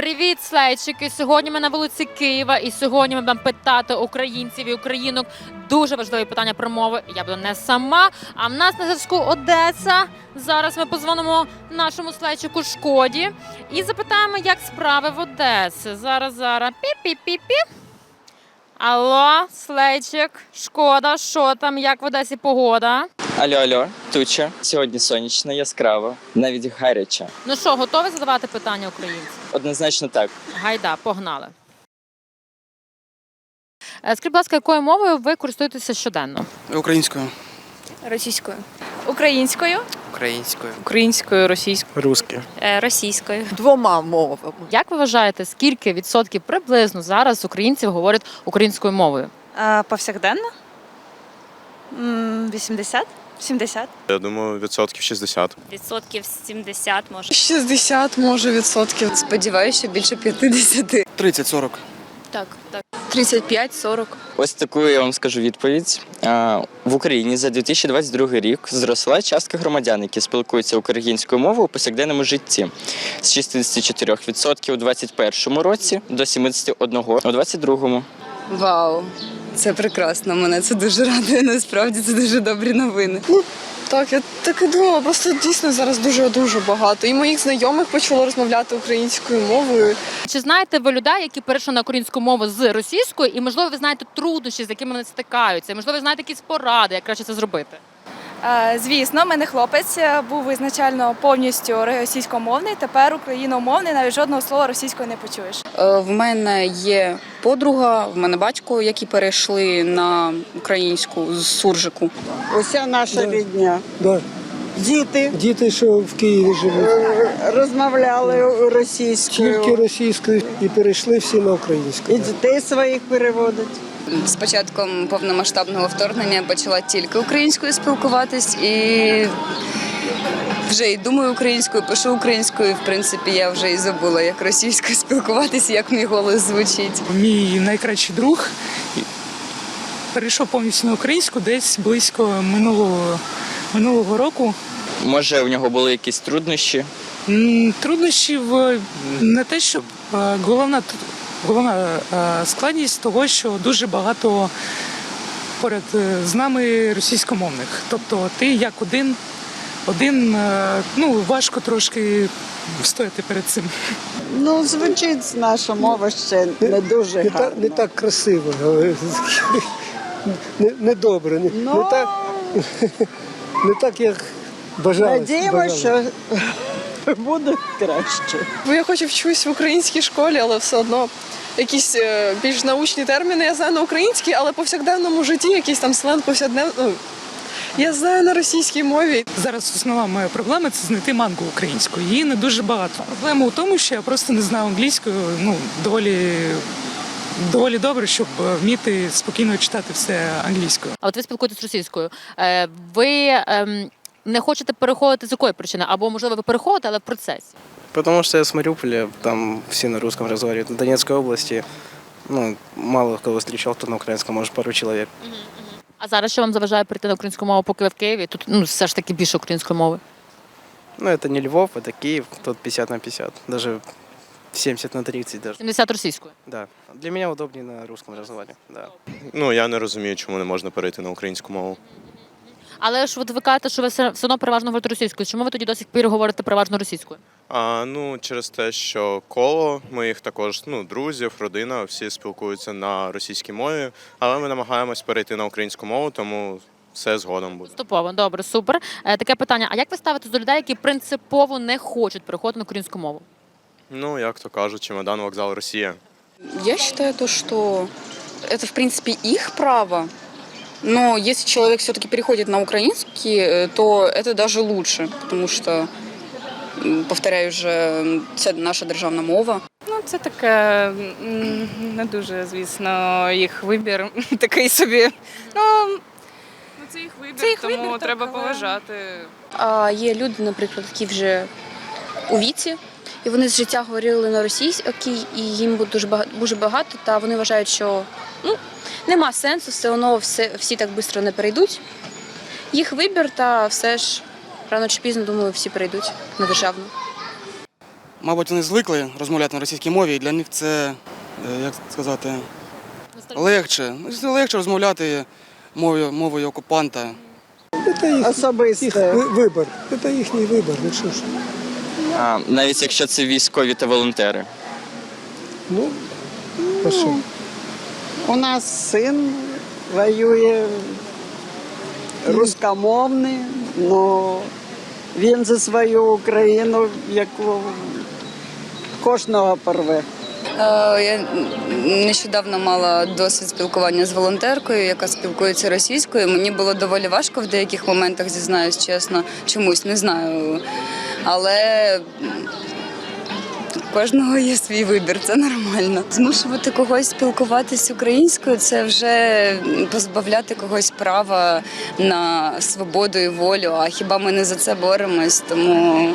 Привіт, слайчики! Сьогодні ми на вулиці Києва, і сьогодні ми будемо питати українців і українок дуже важливі питання про мови. Я буду не сама, а в нас на зв'язку Одеса. Зараз ми позвонимо нашому слайчику Шкоді і запитаємо, як справи в Одесі. Зараз, зараз. Пі-пі-пі-пі. Алло, слайчик, шкода, що там, як в Одесі погода? Алло, алло, туча. Сьогодні сонячно, яскраво, навіть гаряче. Ну що, готові задавати питання українцям? Однозначно так. Гайда, погнали. Е, Скажіть, будь ласка, якою мовою ви користуєтеся щоденно? Українською. Російською. Українською. Українською. Українською, російською. Русською. Е, російською. двома мовами. Як ви вважаєте, скільки відсотків приблизно зараз українців говорять українською мовою? Повсякденно? М, 80? 70? Я думаю, відсотків 60. Відсотків 70 може. 60, може, відсотків. Сподіваюся, що більше 50. 30-40. Так, так. 35-40. Ось таку я вам скажу відповідь. В Україні за 2022 рік зросла частка громадян, які спілкуються українською мовою у повсякденному житті з 64% у 2021 році до 71% у 2022. Вау, це прекрасно. Мене це дуже радує. Насправді це дуже добрі новини. Так, я так і думала, просто дійсно зараз дуже дуже багато. І моїх знайомих почало розмовляти українською мовою. Чи знаєте ви людей, які перейшли на українську мову з російською, і можливо ви знаєте труднощі, з якими вони стикаються? Можливо, ви знаєте якісь поради, як краще це зробити? А, звісно, в мене хлопець е, був ізначально повністю російськомовний, тепер україномовний, навіть жодного слова російською не почуєш. Е, В мене є подруга, в мене батько, які перейшли на українську з суржику. Уся наша Да. рідня. Да. Діти Діти, що в Києві живуть, е, розмовляли тільки російською російською і перейшли всі на українську. і дітей своїх переводять. З початком повномасштабного вторгнення почала тільки українською спілкуватись і вже і думаю українською, пишу українською. В принципі, я вже і забула, як російською спілкуватись, як мій голос звучить. Мій найкращий друг перейшов повністю на українську десь близько минулого, минулого року. Може, у нього були якісь труднощі. Труднощів не те, що е, головна, головна е, складність того, що дуже багато поряд е, з нами російськомовних. Тобто ти як один, один е, ну важко трошки встояти перед цим. Ну, звучить наша мова ще не дуже Не так, гарно. не так красиво, але не, не добре, не, Ну, не, так, не так, як бажалось. надіємося, бажалось. що буде краще. Бо я хоч і вчусь в українській школі, але все одно якісь е, більш научні терміни я знаю на українській, але повсякденному житті якийсь там сленг повсякденно. Ну, я знаю на російській мові. Зараз основна моя проблема це знайти мангу українською. Її не дуже багато. Проблема у тому, що я просто не знаю англійською. Ну доволі доволі добре, щоб вміти спокійно читати все англійською. А от ви спілкуєтесь російською. Е, Ви ем, не хочете переходити з якої причини? Або можливо ви переходите, але в процесі. Потому что я с Мариуполя, там все на русском разговаривают. На Донецкой области, ну, мало кого встречал, кто на украинском, может, пару человек. А зараз що вам заважає перейти на українську мову, поки ви в Києві? Тут ну все ж таки більше української мови. Ну, это не Львов, это Киев, тут 50 на 50, даже 70 на 30 даже. 70 російською. Да. Для меня удобнее на русском разговаривать, да. Ну я не розумію, чому не можна перейти на українську мову. Але ж от ви кажете, що ви все все одно переважно говорите російською. Чому ви тоді до сих пір говорите переважно російською? А ну через те, що коло моїх також ну друзів, родина, всі спілкуються на російській мові, але ми намагаємось перейти на українську мову, тому все згодом буде. Поступово, добре, супер. Е, таке питання: а як ви ставитесь до людей, які принципово не хочуть переходити на українську мову? Ну як то кажуть, чемодан, вокзал, Росія. Я считаю то, что это, в принципе, их право. Но если человек все-таки переходит на украинский, э, то это даже лучше, потому что, повторяю же, це наша державна мова. Ну, це таке не дуже, звісно, їх вибір такий собі. Ну, це їх вибір, Це їх тому вибір, так, треба але- поважати. А є люди, наприклад, які вже у віці, і вони з життя говорили на російській, і їм буде дуже багато, дуже багато, та вони вважають, що ну, нема сенсу, все одно все, всі так швидко не перейдуть. Їх вибір, та все ж рано чи пізно, думаю, всі перейдуть на державну. Мабуть, вони звикли розмовляти на російській мові, і для них це, е, як сказати, легше. Ну, Легше розмовляти мовою, мовою окупанта. Це їх, їх вибір. Це їхній вибір. Ну що ж. А, навіть якщо це військові та волонтери. Ну, що? У нас син воює рускомовний, але він за свою Україну, яку кожного порве. Е, Я нещодавно мала досвід спілкування з волонтеркою, яка спілкується російською. Мені було доволі важко в деяких моментах, зізнаюсь чесно, чомусь не знаю. Але у кожного є свій вибір, це нормально. Змушувати когось спілкуватись українською це вже позбавляти когось права на свободу і волю. А хіба ми не за це боремось? Тому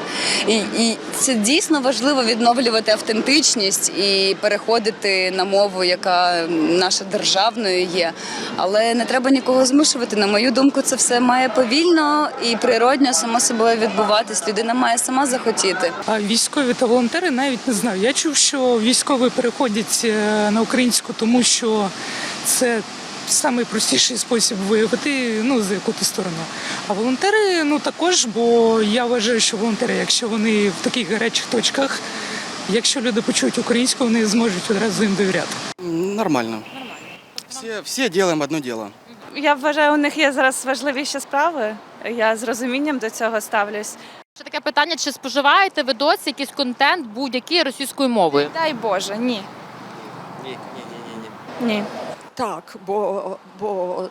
і, і це дійсно важливо відновлювати автентичність і переходити на мову, яка наша державною є. Але не треба нікого змушувати. На мою думку, це все має повільно і природньо само собою відбуватись. Людина має сама захотіти. А військові та волонтери навіть не знаю. Я чув, що військові переходять е, на українську, тому що це найпростіший спосіб виявити, ну за яку ти сторону. А волонтери, ну також, бо я вважаю, що волонтери, якщо вони в таких гарячих точках, якщо люди почують українську, вони зможуть одразу їм довіряти. Нормально. Всі, всі робимо одне діло. Я вважаю, у них є зараз важливіші справи. Я з розумінням до цього ставлюсь. Ще таке питання: чи споживаєте ви досі якийсь контент будь-який російською мовою? Дай Боже, ні. Ні, ні, ні, ні. Ні. Ні. Так, бо, бо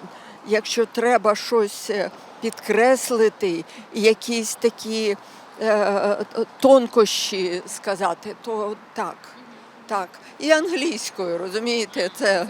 якщо треба щось е, підкреслити, якісь такі е, тонкощі сказати, то так, так. І англійською, розумієте, це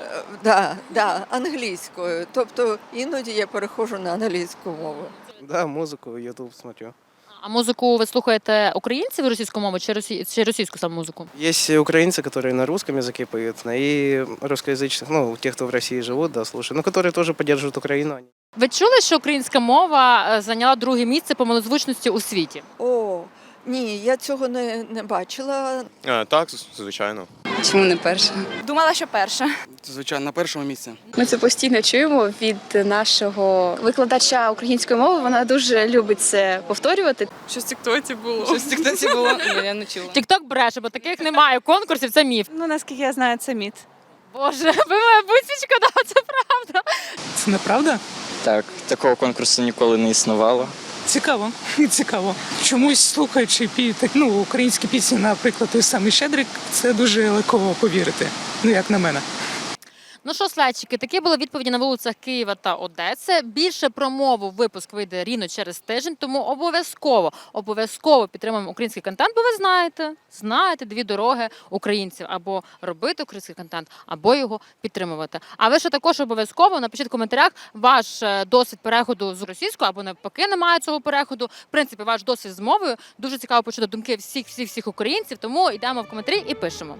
е, да, да, англійською. Тобто іноді я переходжу на англійську мову. Да, музику, YouTube смотрю. А музику ви слухаєте українців російську мову чи, росі... чи російську саме музику? Есть украинцы, которые на русском языке поют, и русскоязычных, ну, тех, кто в России живут, да, слушают, но которые тоже поддерживают Украину. Они- Ви чули, що українська мова е, зайняла друге місце по малозвучності у світі? О, ні, я цього не, не бачила. Е, Так, звичайно. Чому не перше? Думала, що перша. Звичайно, на першому місці. Ми це постійно чуємо від нашого викладача української мови. Вона дуже любить це повторювати. Щось в тіктоці було. Щось в тіктоці було? Я не чула. Тікток бреше, бо таких немає конкурсів, це міф. Ну, наскільки я знаю, це міт. Боже, ви моя бусічка, да, це правда. Це неправда? Так, такого конкурсу ніколи не існувало. Цікаво, цікаво. Чомусь слухаючи піти. ну, українські пісні, наприклад, той самий Щедрик, це дуже легко повірити. Ну, як на мене. Ну що, слайдчики, такі були відповіді на вулицях Києва та Одеси. Більше про мову випуск вийде рівно через тиждень, тому обов'язково, обов'язково підтримуємо український контент, бо ви знаєте, знаєте дві дороги українців або робити український контент, або його підтримувати. А ви ще також обов'язково напишіть в коментарях ваш е, досвід переходу з російською або навпаки немає цього переходу. В принципі, ваш досвід з мовою дуже цікаво почути думки всіх всіх всіх українців. Тому йдемо в коментарі і пишемо.